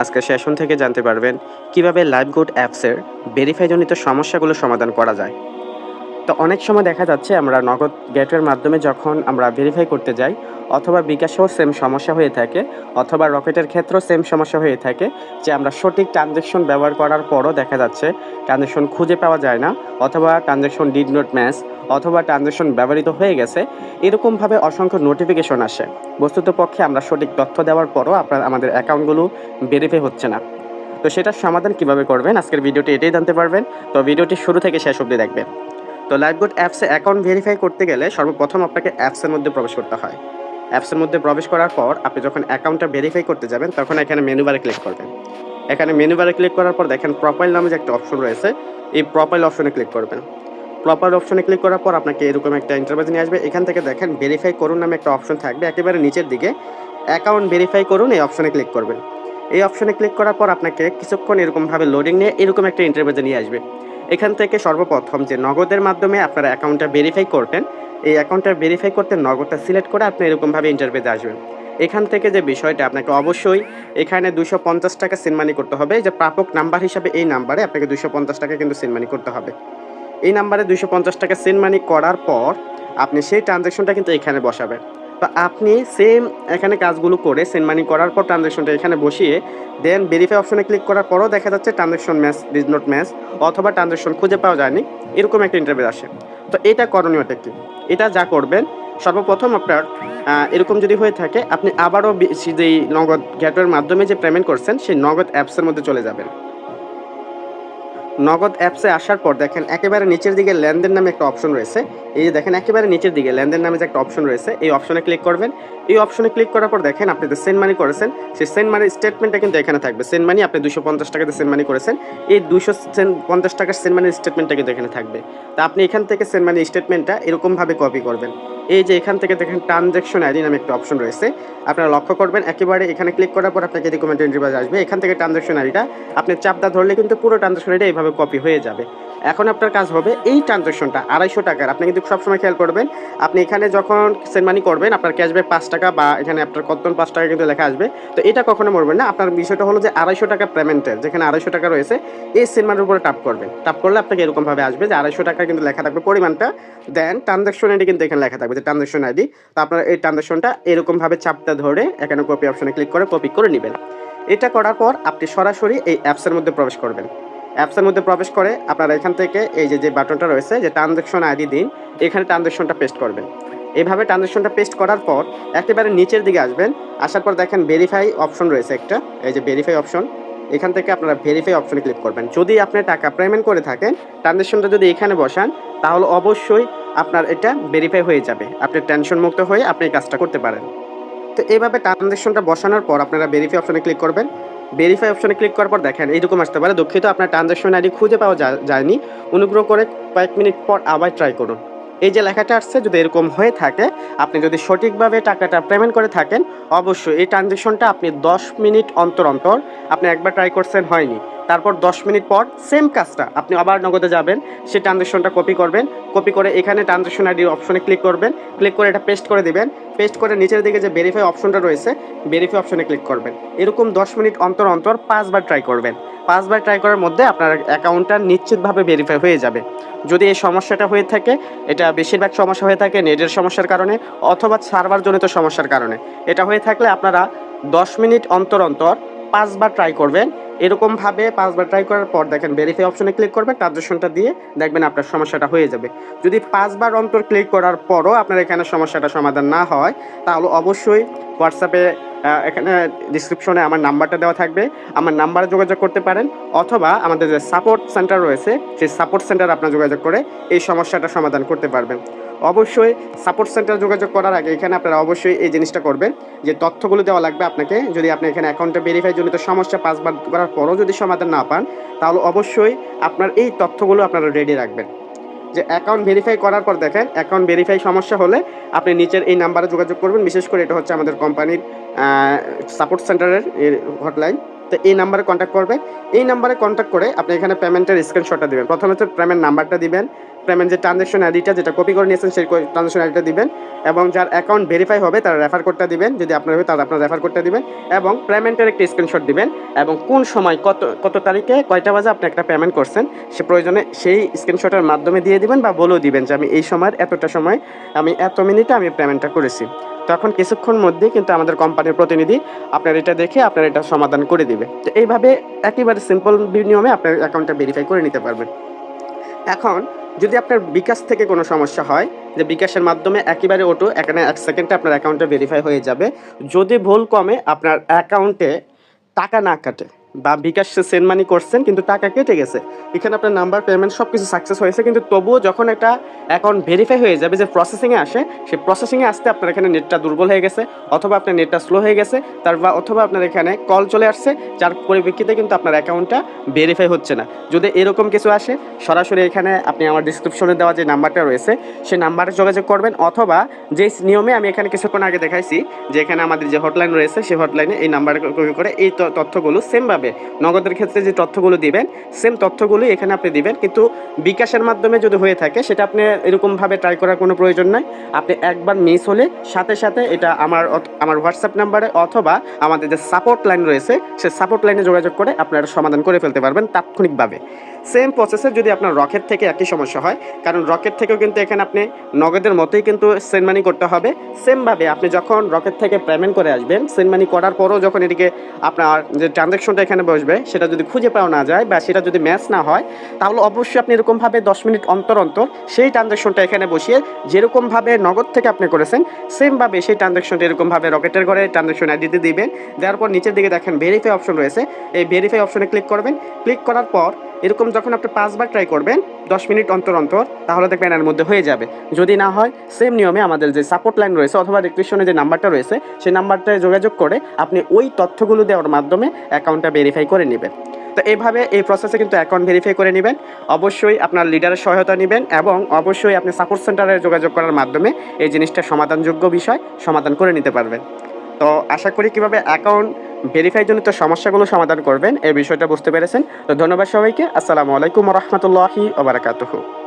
আজকের সেশন থেকে জানতে পারবেন কীভাবে লাইভ লাইভগুড অ্যাপসের ভেরিফাইজনিত সমস্যাগুলো সমাধান করা যায়। তো অনেক সময় দেখা যাচ্ছে আমরা নগদ গেটওয়ের মাধ্যমে যখন আমরা ভেরিফাই করতে যাই, অথবা বিকাশেও সেম সমস্যা হয়ে থাকে, অথবা রকেটের ক্ষেত্রেও সেম সমস্যা হয়ে থাকে, যে আমরা সঠিক ট্রানজ্যাকশন ব্যবহার করার পরও দেখা যাচ্ছে ট্রানজ্যাকশন খুঁজে পাওয়া যায় না, অথবা ট্রানজ্যাকশন ডিড নট ম্যাচ অথবা ট্রানজ্যাকশন ব্যবহৃত হয়ে গেছে, এরকমভাবে অসংখ্য নোটিফিকেশন আসে। বস্তুত পক্ষে আমরা সঠিক তথ্য দেওয়ার পরও আপনার, আমাদের অ্যাকাউন্টগুলো ভেরিফাই হচ্ছে না। তো সেটার সমাধান কীভাবে করবেন? আজকের ভিডিওটি এটাই জানতে পারবেন। তো ভিডিওটি শুরু থেকে শেষ অবধি দেখবেন। তো লাইভগুড অ্যাপসে অ্যাকাউন্ট ভেরিফাই করতে গেলে সর্বপ্রথম আপনাকে অ্যাপসের মধ্যে প্রবেশ করতে হয়। অ্যাপসের মধ্যে প্রবেশ করার পর আপনি যখন অ্যাকাউন্টটা ভেরিফাই করতে যাবেন, তখন এখানে মেনু বারে ক্লিক করবেন। এখানে মেনু বারে ক্লিক করার পর দেখেন প্রোফাইল নামে যে একটা অপশন রয়েছে, এই প্রোফাইল অপশনে ক্লিক করবেন। প্রপার অপশনে ক্লিক করার পর আপনাকে এরকম একটা ইন্টারভেজ নিয়ে আসবে। এখান থেকে দেখেন ভেরিফাই করুন নামে একটা অপশন থাকবে। একেবারে নিচের দিকে অ্যাকাউন্ট ভেরিফাই করুন, এই অপশনে ক্লিক করবেন। এই অপশনে ক্লিক করার পর আপনাকে কিছুক্ষণ এরকমভাবে লোডিং নিয়ে এরকম একটা ইন্টারভেজে নিয়ে আসবে। এখান থেকে সর্বপ্রথম যে নগদের মাধ্যমে আপনারা অ্যাকাউন্টটা ভেরিফাই করবেন, এই অ্যাকাউন্টটা ভেরিফাই করতে নগদটা সিলেক্ট করে আপনি এরকমভাবে ইন্টারভিউতে আসবেন। এখান থেকে যে বিষয়টা, আপনাকে অবশ্যই এখানে দুশো পঞ্চাশ টাকা সিনমানি করতে হবে। যে প্রাপক নাম্বার হিসাবে এই নাম্বারে আপনাকে দুশো পঞ্চাশ টাকা কিন্তু সিনমানি করতে হবে। এই নাম্বারে দুশো পঞ্চাশ টাকা সিনমানি করার পর আপনি সেই ট্রানজ্যাকশনটা কিন্তু এখানে বসাবেন। তো আপনি সেম এখানে কাজগুলো করে সেন্ড মানি করার পর ট্রানজ্যাকশনটা এখানে বসিয়ে দেন ভেরিফাই অপশনে ক্লিক করার পরও দেখা যাচ্ছে transaction match does not match অথবা ট্রানজ্যাকশন খুঁজে পাওয়া যায়নি, এরকম একটা ইন্টারভিউ আসে। তো এটা করণীয়টা কি? এটা যা করবেন, সর্বপ্রথম আপনার এরকম যদি হয়ে থাকে, আপনি আবারও যেই নগদ গেটওয়ের মাধ্যমে যে পেমেন্ট করছেন, সেই নগদ অ্যাপসের মধ্যে চলে যাবেন। নগদ অ্যাপসে আসার পর দেখেন একেবারে নিচের দিকে লেনদেন নামে একটা অপশন রয়েছে। এই যে দেখেন একেবারে নিচের দিকে লেনদেন নামে যে একটা অপশন রয়েছে, এই অপশনে ক্লিক করবেন। এই অপশনে ক্লিক করার পর দেখেন আপনি যে সেন্ড মানি করেছেন, সেই সেন্ড মানি স্টেটমেন্টটা কিন্তু এখানে থাকবে। সেন্ড মানি আপনি দুশো পঞ্চাশ টাকাতে সেন্ড মানি করেছেন, এই দুশো পঞ্চাশ টাকার সেন্ড মানির স্টেটমেন্টটা কিন্তু এখানে থাকবে। তা আপনি এখান থেকে সেন্ড মানি স্টেটমেন্টটা এরকমভাবে কপি করবেন। এই যে এখান থেকে দেখেন ট্রানজ্যাকশন আইডি নামে একটা অপশন রয়েছে। আপনারা লক্ষ্য করবেন, একেবারে এখানে ক্লিক করার পর আপনাকে রিকমেন্ড ইন্টারভিউ আসবে, এখান থেকে ট্রানজ্যাকশন আইডিটা আপনি চাপদা ধরলে কিন্তু পুরো ট্রানজ্যাকশন আইডি এইভাবে কপি হয়ে যাবে। এখন আপনার কাজ হবে এই ট্রানজ্যাকশনটা আড়াইশো টাকার। আপনি কিন্তু সবসময় খেয়াল করবেন, আপনি এখানে যখন সেন্ড মানি করবেন, আপনার ক্যাশব্যাক পাঁচ টাকা বা এখানে আপনার কতন পাঁচ টাকা কিন্তু লেখা আসবে। তো এটা কখনো মরবেন না। আপনার বিষয়টা হলো যে আড়াইশো টাকা পেমেন্টের যেখানে আড়াইশো টাকা রয়েছে, এই সেন্ড মানির উপরে টাপ করবেন। টাপ করলে আপনাকে এরকমভাবে আসবে যে আড়াইশো টাকা কিন্তু লেখা থাকবে পরিমাণটা দেন ট্রানজ্যাকশন আইডি কিন্তু এখানে লেখা থাকবে যে ট্রানজ্যাকশন আইডি তো আপনার এই ট্রানজ্যাকশনটা এরকমভাবে চাপটা ধরে এখানে কপি অপশনে ক্লিক করে কপি করে নেবেন। এটা করার পর আপনি সরাসরি এই অ্যাপসের মধ্যে প্রবেশ করবেন। অ্যাপসের মধ্যে প্রবেশ করে আপনারা এখান থেকে এই যে যে বাটনটা রয়েছে, যে ট্রানজ্যাকশন আইডি দিন, এখানে ট্রানজ্যাকশনটা পেস্ট করবেন। এভাবে ট্রানজ্যাকশনটা পেস্ট করার পর একেবারে নিচের দিকে আসবেন, আসার পর দেখেন ভেরিফাই অপশন রয়েছে একটা, এই যে ভেরিফাই অপশন এখান থেকে আপনারা ভেরিফাই অপশনে ক্লিক করবেন। যদি আপনি টাকা পেমেন্ট করে থাকেন ট্রানজ্যাকশনটা যদি এখানে বসান, তাহলে অবশ্যই আপনার এটা ভেরিফাই হয়ে যাবে। আপনি টেনশন মুক্ত হয়ে আপনি এই কাজটা করতে পারেন। তো এইভাবে ট্রানজ্যাকশনটা বসানোর পর আপনারা ভেরিফাই অপশনে ক্লিক করবেন। ভেরিফাই অপশনে ক্লিক করার পর দেখেন, এইরকম আসতে পারে। দুঃখিত, আপনার ট্রানজ্যাকশন আইডি খুঁজে পাওয়া যায়নি। অনুগ্রহ করে কয়েক মিনিট পর আবার ট্রাই করুন। এই যে লেখাটা আসছে, যদি এরকম হয়ে থাকে, আপনি যদি সঠিকভাবে টাকাটা পেমেন্ট করে থাকেন, অবশ্যই এই ট্রানজ্যাকশনটা আপনি দশ মিনিট অন্তর অন্তর আপনি একবার ট্রাই করছেন, হয়নি। তারপর দশ মিনিট পর সেম কাজটা। আপনি আবার নগদে যাবেন সেই ট্রানজ্যাকশনটা কপি করবেন কপি করে এখানে ট্রানজ্যাকশন আইডির অপশনে ক্লিক করবেন ক্লিক করে এটা পেস্ট করে দিবেন পেস্ট করে নিচের দিকে যে ভেরিফাই অপশনটা রয়েছে ভেরিফাই অপশনে ক্লিক করবেন। এরকম দশ মিনিট অন্তর অন্তর পাঁচবার ট্রাই করবেন। পাঁচবার ট্রাই করার মধ্যে আপনার অ্যাকাউন্টটা নিশ্চিতভাবে ভেরিফাই হয়ে যাবে। যদি এই সমস্যাটা হয়ে থাকে, এটা বেশিরভাগ সমস্যা হয়ে থাকে নেটের সমস্যার কারণে অথবা সার্ভার জনিত সমস্যার কারণে। এটা হয়ে থাকলে আপনারা দশ মিনিট অন্তর অন্তর পাঁচবার ট্রাই করবেন এরকমভাবে পাঁচবার ট্রাই করার পর দেখেন ভেরিফাই অপশনে ক্লিক করবেন ট্রানজেকশনটা দিয়ে দেখবেন আপনার সমস্যাটা হয়ে যাবে। যদি পাঁচবার অন্তর ক্লিক করার পরও আপনার এখানে সমস্যাটা সমাধান না হয়, তাহলে অবশ্যই হোয়াটসঅ্যাপে এখানে ডিসক্রিপশনে আমার নাম্বারটা দেওয়া থাকবে। আমার নাম্বারে যোগাযোগ করতে পারেন, অথবা আমাদের যে সাপোর্ট সেন্টার রয়েছে, সেই সাপোর্ট সেন্টার আপনার যোগাযোগ করে এই সমস্যাটা সমাধান করতে পারবেন। অবশ্যই সাপোর্ট সেন্টার যোগাযোগ করার আগে এখানে আপনারা অবশ্যই এই জিনিসটা করবেন, যে তথ্যগুলো দেওয়া লাগবে আপনাকে। যদি আপনি এখানে অ্যাকাউন্টে ভেরিফাই জনিত সমস্যা পাঁচবার করার পরও যদি সমাধান না পান, তাহলে অবশ্যই আপনার এই তথ্যগুলো আপনারা রেডি রাখবেন। যে অ্যাকাউন্ট ভেরিফাই করার পর দেখেন অ্যাকাউন্ট ভেরিফাই সমস্যা হলে আপনি নিচের এই নাম্বারে যোগাযোগ করবেন। বিশেষ করে এটা হচ্ছে আমাদের কোম্পানির সাপোর্ট সেন্টারের হটলাইন তো এই নাম্বারে কন্ট্যাক্ট করবেন। এই নাম্বারে কন্ট্যাক্ট করে আপনি এখানে পেমেন্টের স্ক্রিনশটটা দিবেন। প্রথমে তো পেমেন্ট নাম্বারটা দিবেন। পেমেন্ট যে ট্রানজ্যাকশন আইডিটা যেটা কপি করে নিয়েছেন, সেই ট্রানজ্যাকশন আইডিটা দিবেন এবং যার অ্যাকাউন্ট ভেরিফাই হবে, তার রেফার কোডটা দিবেন। যদি আপনার হবে তাহলে আপনার রেফার কোডটা দিবেন এবং পেমেন্টের একটি স্ক্রিনশট দিবেন এবং কোন সময়, কত কত তারিখে, কয়টা বাজে আপনি একটা পেমেন্ট করছেন, সে প্রয়োজনে সেই স্ক্রিনশটের মাধ্যমে দিয়ে দিবেন বা বলেও দিবেন যে আমি এই সময়ের এতটা সময়, আমি এত মিনিটে আমি পেমেন্টটা করেছি। তখন কিছুক্ষণ মধ্যে কিন্তু আমাদের কোম্পানির প্রতিনিধি আপনার এটা দেখে, আপনার এটা সমাধান করে দিবে। তো এইভাবে একেবারে সিম্পল নিয়মে আপনার অ্যাকাউন্টটা ভেরিফাই করে নিতে পারবেন। এখন যদি আপনার বিকাশ থেকে কোনো সমস্যা হয়, যে বিকাশের মাধ্যমে একেবারে ওটো এখানে এক সেকেন্ডে আপনার অ্যাকাউন্টে ভেরিফাই হয়ে যাবে। যদি ভুল কমে, আপনার অ্যাকাউন্টে টাকা না কাটে বা বিকাশ সেন্ড মানি করছেন, কিন্তু টাকা কেটে গেছে। এখানে আপনার নাম্বার পেমেন্ট সব কিছু সাকসেস হয়েছে, কিন্তু তবুও যখন একটা অ্যাকাউন্ট ভেরিফাই হয়ে যাবে যে প্রসেসিংয়ে আসে সেই প্রসেসিংয়ে আসতে আপনার এখানে নেটটা দুর্বল হয়ে গেছে, অথবা আপনার নেটটা স্লো হয়ে গেছে, তার বা অথবা আপনার এখানে কল চলে আসছে, যার পরিপ্রেক্ষিতে কিন্তু আপনার অ্যাকাউন্টটা ভেরিফাই হচ্ছে না। যদি এরকম কিছু আসে, সরাসরি এখানে আপনি আমার ডিসক্রিপশনে দেওয়া যে নাম্বারটা রয়েছে সেই নাম্বারে যোগাযোগ করবেন, অথবা যে নিয়মে আমি এখানে কিছুক্ষণ আগে দেখাইছি, যে এখানে আমাদের যে হটলাইন রয়েছে, সেই হটলাইনে এই নাম্বারে করে এই তথ্যগুলো সেমভাবে নগদের ক্ষেত্রে যে তথ্যগুলো দিবেন সেম তথ্যগুলো এখানে আপনি দিবেন। কিন্তু বিকাশের মাধ্যমে যদি হয়ে থাকে, সেটা আপনি এরকমভাবে ট্রাই করার কোনো প্রয়োজন নাই। আপনি একবার মিস হলে সাথে সাথে এটা আমার আমার হোয়াটসঅ্যাপ নাম্বারে অথবা আমাদের যে সাপোর্ট লাইন রয়েছে, সে সাপোর্ট লাইনে যোগাযোগ করে আপনারা সমাধান করে ফেলতে পারবেন তাৎক্ষণিকভাবে। সেম প্রসেসে যদি আপনার রকেট থেকে একই সমস্যা হয়, কারণ রকেট থেকেও কিন্তু এখানে আপনি নগদের মতোই কিন্তু সেন্ড মানি করতে হবে। সেমভাবে আপনি যখন রকেট থেকে পেমেন্ট করে আসবেন সেন্ড মানি করার পরও যখন এদিকে আপনার যে ট্রানজ্যাকশনটা এখানে বসবে, সেটা যদি খুঁজে পাওয়া না যায় বা সেটা যদি ম্যাচ না হয়, তাহলে অবশ্যই আপনি এরকমভাবে দশ মিনিট অন্তর অন্তর সেই ট্রানজ্যাকশনটা এখানে বসিয়ে যেরকমভাবে নগদ থেকে আপনি করেছেন সেমভাবে সেই ট্রানজ্যাকশনটা এরকমভাবে রকেটের ঘরে ট্রানজ্যাকশন আইডিতে দিবেন। দেওয়ার পর নিচের দিকে দেখেন ভেরিফাই অপশন রয়েছে। এই ভেরিফাই অপশনে ক্লিক করবেন। ক্লিক করার পর এরকম যখন আপনি পাঁচবার ট্রাই করবেন, দশ মিনিট অন্তর অন্তর, তাহলে দেখবেন এর মধ্যে হয়ে যাবে। যদি না হয় সেম নিয়মে আমাদের যে সাপোর্ট লাইন রয়েছে অথবা ডিসক্রিপশনে যে নাম্বারটা রয়েছে, সেই নাম্বারটায় যোগাযোগ করে আপনি ওই তথ্যগুলো দেওয়ার মাধ্যমে অ্যাকাউন্টটা ভেরিফাই করে নেবেন। তো এইভাবে এই প্রসেসে কিন্তু অ্যাকাউন্ট ভেরিফাই করে নেবেন। অবশ্যই আপনার লিডারের সহায়তা নেবেন এবং অবশ্যই আপনি সাপোর্ট সেন্টারে যোগাযোগ করার মাধ্যমে এই জিনিসটা সমাধানযোগ্য বিষয় সমাধান করে নিতে পারবেন। তো আশা করি কীভাবে অ্যাকাউন্ট ভেরিফাই জনিত সমস্যাগুলো সমাধান করবেন, এই বিষয়টা বুঝতে পেরেছেন। তো ধন্যবাদ সবাইকে। আসসালামু আলাইকুম রহমতুল্লাহি ওবরাকাতুহু